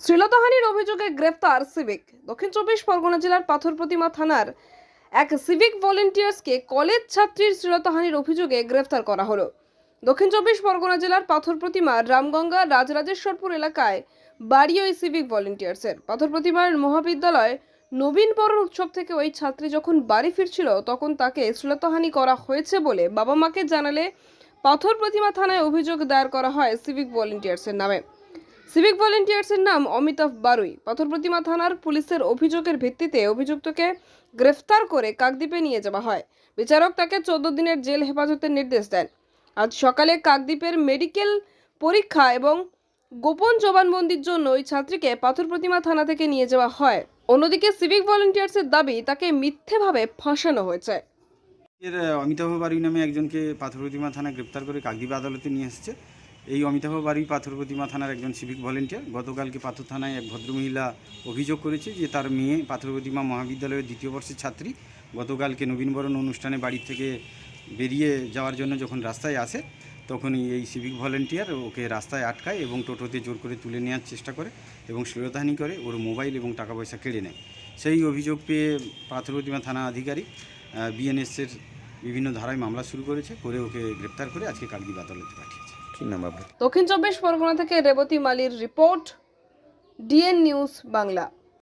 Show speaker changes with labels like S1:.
S1: শ্লীলতাহানির অভিযোগে গ্রেফতার সিভিক। দক্ষিণ চব্বিশ পরগনা জেলার পাথর প্রতিমা থানার এক সিভিক ভলেন্টিয়ার্সকে কলেজ ছাত্রীর শ্লীলতাহানির অভিযোগে গ্রেফতার করা হলো। দক্ষিণ চব্বিশ পরগনা জেলার পাথর প্রতিমা রামগঙ্গা রাজরাজেশ্বরপুর এলাকায় বাড়ি ওই সিভিক ভলেন্টিয়ার্সের। পাথর প্রতিমার মহাবিদ্যালয় নবীন নবীনবরণ উৎসব থেকে ওই ছাত্রী যখন বাড়ি ফিরছিল, তখন তাকে শ্লীলতাহানি করা হয়েছে বলে বাবা মাকে জানালে পাথর প্রতিমা থানায় অভিযোগ দায়ের করা হয় সিভিক ভলেন্টিয়ার্সের নামে। সিভিক ভলেন্টিয়ার্সের নাম অমিতাভ বারুই। পাথর প্রতিমা থানার পুলিশের অভিযোগের ভিত্তিতে অভিযুক্তকে গ্রেফতার করে কাকদ্বীপে নিয়ে যাওয়া হয়। বিচারক তাকে চোদ্দ দিনের জেল হেফাজতের নির্দেশ দেন। আজ সকালে কাকদ্বীপের মেডিকেল পরীক্ষা এবং গোপন জবানবন্দির জন্য ওই ছাত্রীকে পাথর প্রতিমা থানা থেকে নিয়ে যাওয়া হয়। অন্যদিকে সিভিক ভলেন্টিয়ার্সের দাবি, তাকে মিথ্যেভাবে ফাঁসানো হয়েছে।
S2: অমিতাভ বাড়ি নামে একজনকে পাথর প্রতিমা থানায় গ্রেপ্তার করে কাকদ্বীপ আদালতে নিয়ে এসেছে। এই অমিতাভ বাড়ি পাথর প্রতিমা থানার একজন সিভিক ভলেন্টিয়ার গতকালকে পাথর থানায় এক ভদ্রমহিলা অভিযোগ করেছে যে তার মেয়ে পাথর প্রতিমা মহাবিদ্যালয়ের দ্বিতীয় বর্ষের ছাত্রী গতকালকে নবীনবরণ অনুষ্ঠানে বাড়ি থেকে বেরিয়ে যাওয়ার জন্য যখন রাস্তায় আসে, তখনই এই সিভিক ভলেন্টিয়ার ওকে রাস্তায় আটকায় এবং টোটোতে জোর করে তুলে নেওয়ার চেষ্টা করে এবং শ্লীলতাহানি করে, ওর মোবাইল এবং টাকা পয়সা কেড়ে নেয়। সেই অভিযোগ পেয়ে পাথর প্রতিমা থানা আধিকারিক বিএনএসের বিভিন্ন ধারায় মামলা শুরু করেছে, করে ওকে গ্রেপ্তার করে আজকে কাকদ্বীপ আদালতে পাঠিয়েছে।
S1: দক্ষিণ চব্বিশ পরগনা থেকে রেবতী মালির রিপোর্ট ডিএন নিউজ বাংলা।